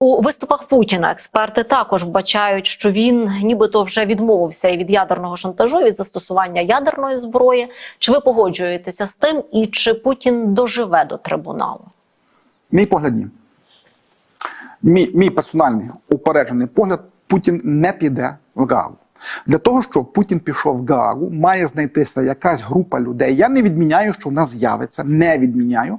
У виступах Путіна експерти також вбачають, що він нібито вже відмовився і від ядерного шантажу, від застосування ядерної зброї. Чи ви погоджуєтеся з тим, і чи Путін доживе до трибуналу? Мій погляд ні. Мій, мій персональний упереджений погляд: Путін не піде в Гаагу. Для того, щоб Путін пішов в Гаагу, має знайтися якась група людей. Я не відміняю, що вона з'явиться, не відміняю,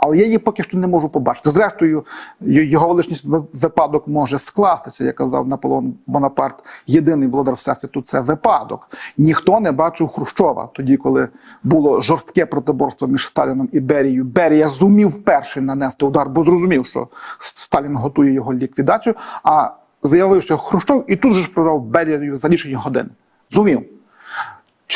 але я її поки що не можу побачити. Зрештою, його величність випадок може скластися, як казав Наполеон Бонапарт. Єдиний володар всесвіту це випадок. Ніхто не бачив Хрущова тоді, коли було жорстке протиборство між Сталіном і Берією. Берія зумів перший нанести удар, бо зрозумів, що Сталін готує його ліквідацію. А з'явився Хрущов і тут же ж прорвав Берію за лічені години. Зумів.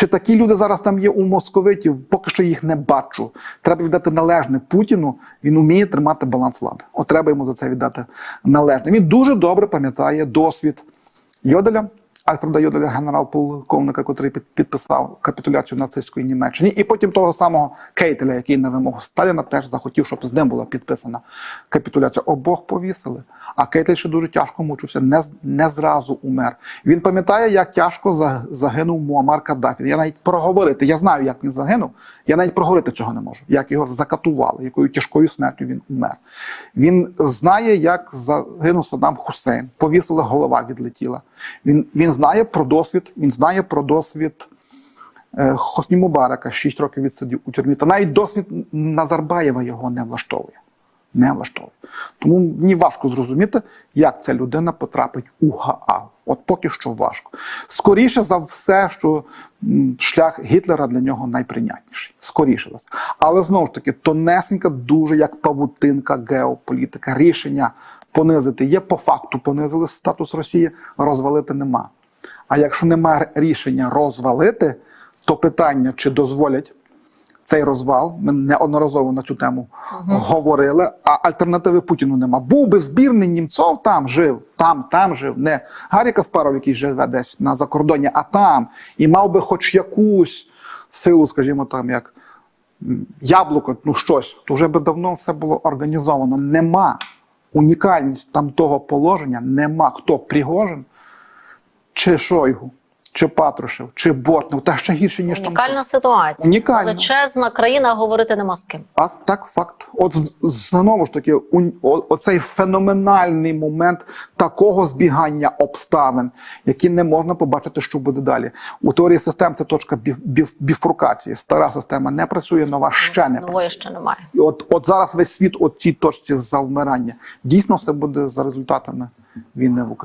Чи такі люди зараз там є у московитів? Поки що їх не бачу. Треба віддати належне Путіну. Він вміє тримати баланс влади. От треба йому за це віддати належне. Він дуже добре пам'ятає досвід Йоделя, Альфреда Йоделя, генерал-полковника, який підписав капітуляцію нацистської Німеччини, і потім того самого Кейтеля, який на вимогу Сталіна теж захотів, щоб з ним була підписана капітуляція. Обох повісили. А Кейтель ще дуже тяжко мучився, не, не зразу умер. Він пам'ятає, як тяжко загинув Муаммар Каддафі. Я навіть проговорити, я знаю, як він загинув. Я навіть проговорити цього не можу. Як його закатували, якою тяжкою смертю він умер. Він знає, як загинув Саддам Хусейн. Повісила голова, відлетіла. Він, він знає про досвід, він знає про досвід е, Хосні Мубарака, 6 років відсидів у тюрмі. Та навіть досвід Назарбаєва його не влаштовує. Не влаштовує. Тому мені важко зрозуміти, як ця людина потрапить у Гаагу. От поки що важко. Скоріше за все, що шлях Гітлера для нього найприйнятніший. Скоріше за все. Але знову ж таки, тонесенька, дуже як павутинка геополітика. Рішення понизити є по факту, понизили статус Росії, розвалити нема. А якщо немає рішення розвалити, то питання, чи дозволять цей розвал, ми неодноразово на цю тему говорили, а альтернативи Путіну нема. Був би збірний Німцов там жив, там, там жив, не Гаррі Каспаров, який живе десь на закордоні, а там, і мав би хоч якусь силу, скажімо там, як яблуко, ну щось, то вже би давно все було організовано. Нема. Унікальність там того положення нема. Хто Пригожин, чи Шойгу, чи Патрушев, чи Бортнев, та ще гірше, ніж там. Унікальна ситуація. Унікальна. Величезна країна, говорити нема з ким. А так, факт. От знову ж таки, у- о- оцей феноменальний момент такого збігання обставин, які не можна побачити, що буде далі. У теорії систем це точка біф, біф, біфуркації. Стара система не працює, нова ще не. Нової ще немає. І от, от зараз весь світ у цій точці завмирання. Дійсно, все буде за результатами війни в Україні.